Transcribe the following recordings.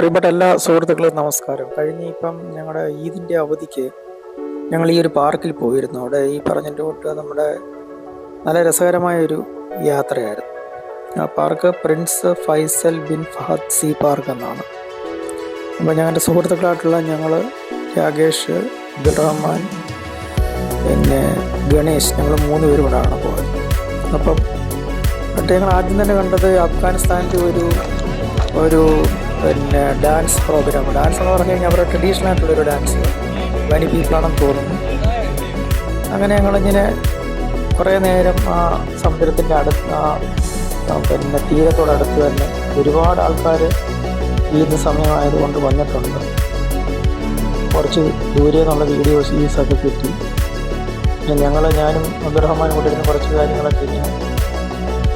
പ്രിയപ്പെട്ട എല്ലാ സുഹൃത്തുക്കളും നമസ്കാരം. കഴിഞ്ഞ ഇപ്പം ഞങ്ങളുടെ ഈദിന്റെ അവധിക്ക് ഞങ്ങൾ ഈ ഒരു പാർക്കിൽ പോയിരുന്നു. അവിടെ ഈ പറഞ്ഞതിന്റെ തൊട്ട് നമ്മുടെ നല്ല രസകരമായ ഒരു യാത്രയായിരുന്നു. ആ park prince Faisal bin Fahd C park എന്നാണ്. അപ്പോൾ ഞങ്ങളുടെ സുഹൃത്തുക്കളായിട്ടുള്ള ഞങ്ങൾ രാകേഷ് ബിറഹ്മാൻ പിന്നെ ഗണേഷ് ഞങ്ങൾ മൂന്ന് പേരും കൂടെയാണ് പോയത്. അപ്പം എന്നിട്ട് ഞങ്ങൾ ആദ്യം തന്നെ കണ്ടത് അഫ്ഗാനിസ്ഥാനിലെ ഒരു ഒരു പിന്നെ ഡാൻസ് പ്രോഗ്രാം ഡാൻസ് എന്ന് പറഞ്ഞു കഴിഞ്ഞാൽ അവരുടെ ട്രഡീഷണൽ ആയിട്ടുള്ളൊരു ഡാൻസ് വനി പീപ്പിളാണെന്ന് തോന്നുന്നു. അങ്ങനെ ഞങ്ങളിങ്ങനെ കുറേ നേരം ആ സമുദ്രത്തിന്റെ അടുത്ത് ആ പിന്നെ തീരത്തോടടുത്ത് തന്നെ ഒരുപാട് ആൾക്കാർ ഈദ് സമയമായതുകൊണ്ട് വന്നിട്ടുണ്ട്. കുറച്ച് ദൂരെ നിന്നുള്ള വീഡിയോസ് ഒക്കെ കിട്ടി. പിന്നെ ഞങ്ങൾ ഞാനും അബ്ദുറഹ്മാനും കൂടെ ഇരുന്ന് കുറച്ച് കാര്യങ്ങളൊക്കെ ഇങ്ങനെ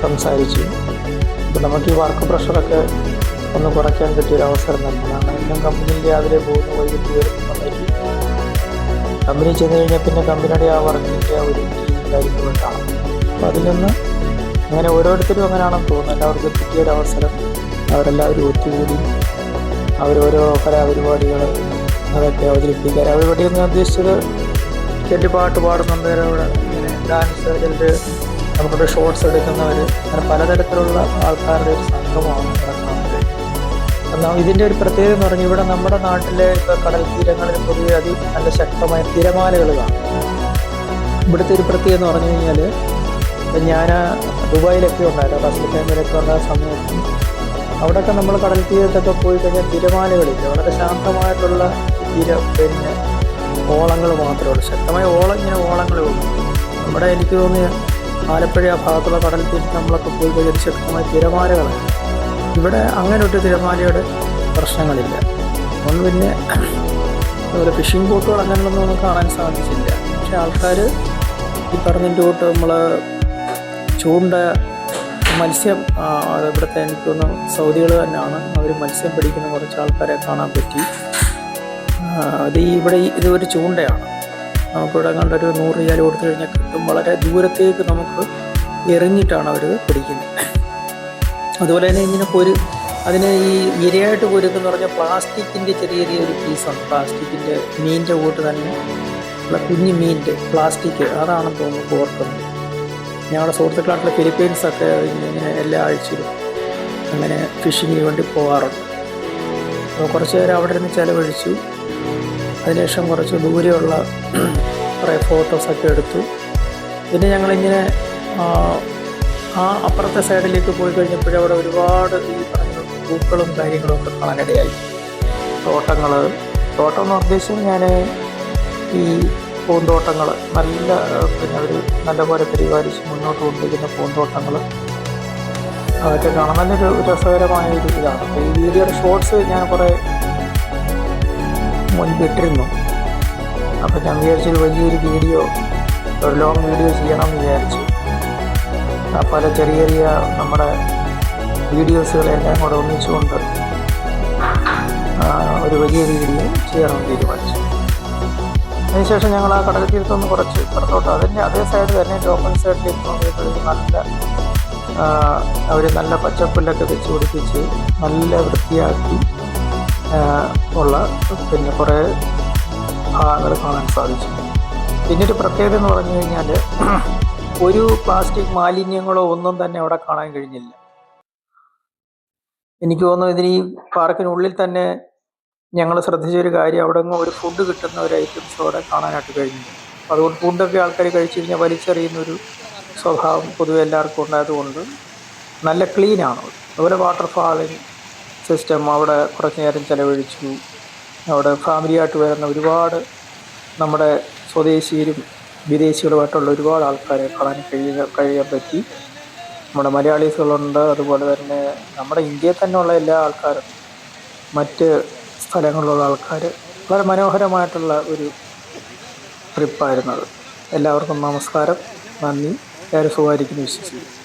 സംസാരിച്ചു. അപ്പം നമുക്ക് ഈ വർക്ക് പ്രഷറൊക്കെ ഒന്ന് കുറയ്ക്കാൻ പറ്റിയൊരു അവസരം തന്നെയാണ് എല്ലാം കമ്പനിയിൽ രാവിലെ പോകുന്നു വൈകിട്ട് വരുന്നതായിരിക്കും കമ്പനി ചെന്ന് കഴിഞ്ഞാൽ പിന്നെ കമ്പനിയുടെ ആ വർക്കിന്റെ ഒരു കാര്യങ്ങളും കാണാം. അപ്പോൾ അതിൽ നിന്ന് അങ്ങനെ ഓരോരുത്തരും അങ്ങനെയാണെന്ന് തോന്നുന്നു. എല്ലാവർക്കും കിട്ടിയൊരു അവസരം അവരെല്ലാവരും ഒത്തുകൂടി അവരോരോ കലാപരിപാടികൾ അതൊക്കെ അവതരിപ്പിക്കാൻ അവരുടെ എന്ന് ഉദ്ദേശിച്ചത് ചെല്ലു പാട്ട് പാടുന്നുണ്ട്. അവിടെ ഇങ്ങനെ ഡാൻസ് ചിലർ നമുക്കൊരു ഷോർട്സ് എടുക്കുന്നവർ അങ്ങനെ പലതരത്തിലുള്ള ആൾക്കാരുടെ ഒരു സംഘമാണ് ഇതിന്റെ ഒരു പ്രത്യേകത എന്ന് പറഞ്ഞാൽ ഇവിടെ നമ്മുടെ നാട്ടിലെ ഇപ്പോൾ കടൽ തീരങ്ങളിൽ പൊതുവെ അതി നല്ല ശക്തമായ തിരമാലകൾ കാണും. ഇവിടുത്തെ ഒരു പ്രത്യേകത എന്ന് പറഞ്ഞു കഴിഞ്ഞാൽ ഞാൻ ദുബായിലൊക്കെ ഉണ്ടായിരുന്നു. ഫസ്റ്റ് ടൈമിലൊക്കെ ഉള്ള സമയത്ത് അവിടെയൊക്കെ നമ്മൾ കടൽ തീരത്തൊക്കെ പോയി കഴിഞ്ഞാൽ തിരമാലകളില്ല വളരെ ശാന്തമായിട്ടുള്ള തീര പിന്നെ ഓളങ്ങൾ മാത്രമേ ഉള്ളൂ. ശക്തമായ ഓളം ഇങ്ങനെ ഓളങ്ങളേ ഉള്ളൂ. നമ്മുടെ എനിക്ക് തോന്നിയ ആലപ്പുഴ ആ ഭാഗത്തുള്ള കടൽ തീരത്ത് നമ്മളൊക്കെ പോയി കഴിഞ്ഞാൽ ശക്തമായ തിരമാലകളാണ്. ഇവിടെ അങ്ങനെ ഒരു തിരമാലയുടെ പ്രശ്നങ്ങളില്ല. അതുകൊണ്ട് പിന്നെ അതുപോലെ ഫിഷിംഗ് ബോട്ടുകൾ അങ്ങനെയൊന്നും നമുക്ക് കാണാൻ സാധിച്ചില്ല. പക്ഷെ ആൾക്കാർ ഈ പറഞ്ഞതിന്റെ കൂട്ട് നമ്മൾ ചൂണ്ട മത്സ്യം ഇവിടുത്തെ എനിക്ക് തോന്നുന്നു സൗദികൾ തന്നെയാണ് അവർ മത്സ്യം പിടിക്കുന്ന കുറച്ച് ആൾക്കാരെ കാണാൻ പറ്റി. അത് ഇവിടെ ഈ- ഒരു ചൂണ്ടയാണ്. നമുക്കിവിടെ കണ്ടൊരു നൂറ് റിയാൽ കൊടുത്തു കഴിഞ്ഞാൽ കിട്ടും. വളരെ ദൂരത്തേക്ക് നമുക്ക് എറിഞ്ഞിട്ടാണ് അവർ പിടിക്കുന്നത്. അതുപോലെ തന്നെ ഇങ്ങനെ പൊരു അതിന് ഈ ഇരയായിട്ട് പൊരുക്കെന്ന് പറഞ്ഞാൽ പ്ലാസ്റ്റിക്കിന്റെ ചെറിയ ചെറിയ ഒരു പീസാണ്. പ്ലാസ്റ്റിക്കിന്റെ മീനിന്റെ കൂട്ട് തന്നെ ഉള്ള കുഞ്ഞു മീനിന്റെ പ്ലാസ്റ്റിക് അതാണെന്ന് തോന്നുന്നു ഓർക്കുന്നത്. ഞങ്ങളുടെ സുഹൃത്തുക്കളായിട്ടുള്ള ഫിലിപ്പീൻസൊക്കെ ഇങ്ങനെ എല്ലാ ആഴ്ചയിലും അങ്ങനെ ഫിഷിങ്ങിന് വേണ്ടി പോകാറുണ്ട് അപ്പോൾ കുറച്ച് നേരം അവിടെ നിന്ന് ചിലവഴിച്ചു. അതിനുശേഷം കുറച്ച് ദൂരെയുള്ള കുറേ ഫോട്ടോസൊക്കെ എടുത്തു. പിന്നെ ഞങ്ങളിങ്ങനെ ആ, അപ്പുറത്തെ സൈഡിലേക്ക് പോയി കഴിഞ്ഞപ്പോഴും അവിടെ ഒരുപാട് ഈ പറഞ്ഞ പൂക്കളും കാര്യങ്ങളും ഒക്കെ കാണാനിടയായി തോട്ടങ്ങൾ തോട്ടം എന്ന് ഉദ്ദേശിച്ച് ഞാൻ ഈ പൂന്തോട്ടങ്ങൾ നല്ല പിന്നെ ഒരു നല്ലപോലെ പരിപാലിച്ച് മുന്നോട്ട് കൊണ്ടിരിക്കുന്ന പൂന്തോട്ടങ്ങൾ അതൊക്കെ കാണാൻ നല്ലൊരു രസകരമായ ഒരു ഇതാണ്. അപ്പോൾ ഈ വീഡിയോയുടെ ഷോർട്സ് ഞാൻ കുറേ മുൻപിട്ടിരുന്നു. അപ്പോൾ ഞാൻ വിചാരിച്ചൊരു വലിയൊരു വീഡിയോ ഒരു ലോങ് വീഡിയോ ചെയ്യണം എന്ന് വിചാരിച്ചു. പല ചെറിയ ചെറിയ നമ്മുടെ വീഡിയോസുകളെല്ലാം കൂടെ ഒന്നിച്ചുകൊണ്ട് ഒരു വലിയ രീതിയിൽ ചെയ്യണം തീരുമാനിച്ചു. അതിനുശേഷം ഞങ്ങൾ ആ കടൽ തീരത്തൊന്ന് കുറച്ച് പുറത്തോട്ട് അതിന്റെ അതേ സൈഡ് തന്നെ ഓപ്പൺ സൈഡിലേക്ക് നോക്കിയപ്പോഴേക്കും നല്ല അവർ നല്ല പച്ചപ്പുല്ലൊക്കെ വെച്ച് പിടിപ്പിച്ച് നല്ല വൃത്തിയാക്കി ഉള്ള പിന്നെ കുറേ ഭാഗങ്ങൾ കാണാൻ സാധിച്ചു. പിന്നെ ഒരു പ്രത്യേകത എന്ന് പറഞ്ഞു കഴിഞ്ഞാൽ ഒരു പ്ലാസ്റ്റിക് മാലിന്യങ്ങളോ ഒന്നും തന്നെ അവിടെ കാണാൻ കഴിഞ്ഞില്ല. എനിക്ക് തോന്നുന്നു ഇതിന് ഈ പാർക്കിനുള്ളിൽ തന്നെ ഞങ്ങൾ ശ്രദ്ധിച്ച ഒരു കാര്യം അവിടെ ഒരു ഫുഡ് കിട്ടുന്ന ഒരു ഐറ്റംസ് അവിടെ കാണാനായിട്ട് കഴിഞ്ഞു അതുകൊണ്ട് ഫുഡൊക്കെ ആൾക്കാർ കഴിച്ചു കഴിഞ്ഞാൽ വലിച്ചെറിയുന്ന ഒരു സ്വഭാവം പൊതുവെ എല്ലാവർക്കും ഉണ്ടായതുകൊണ്ട് നല്ല ക്ലീനാണ് അതുപോലെ വാട്ടർ ഫാളിങ് സിസ്റ്റം അവിടെ കുറച്ച് നേരം ചിലവഴിച്ചു. അവിടെ ഫാമിലിയായിട്ട് വരുന്ന ഒരുപാട് നമ്മുടെ സ്വദേശീയരും വിദേശികളുമായിട്ടുള്ള ഒരുപാട് ആൾക്കാരെ കാണാൻ കഴിയുക കഴിയാൻ പറ്റി. നമ്മുടെ മലയാളീസുകളുണ്ട് അതുപോലെ തന്നെ നമ്മുടെ ഇന്ത്യയിൽ ഉള്ള എല്ലാ ആൾക്കാരും മറ്റ് സ്ഥലങ്ങളിലുള്ള ആൾക്കാർ വളരെ മനോഹരമായിട്ടുള്ള ഒരു ട്രിപ്പായിരുന്നത് എല്ലാവർക്കും നമസ്കാരം. നന്ദി. എല്ലാവരും സുഖമായിരിക്കുന്നു വിശ്വസിക്കുന്നു.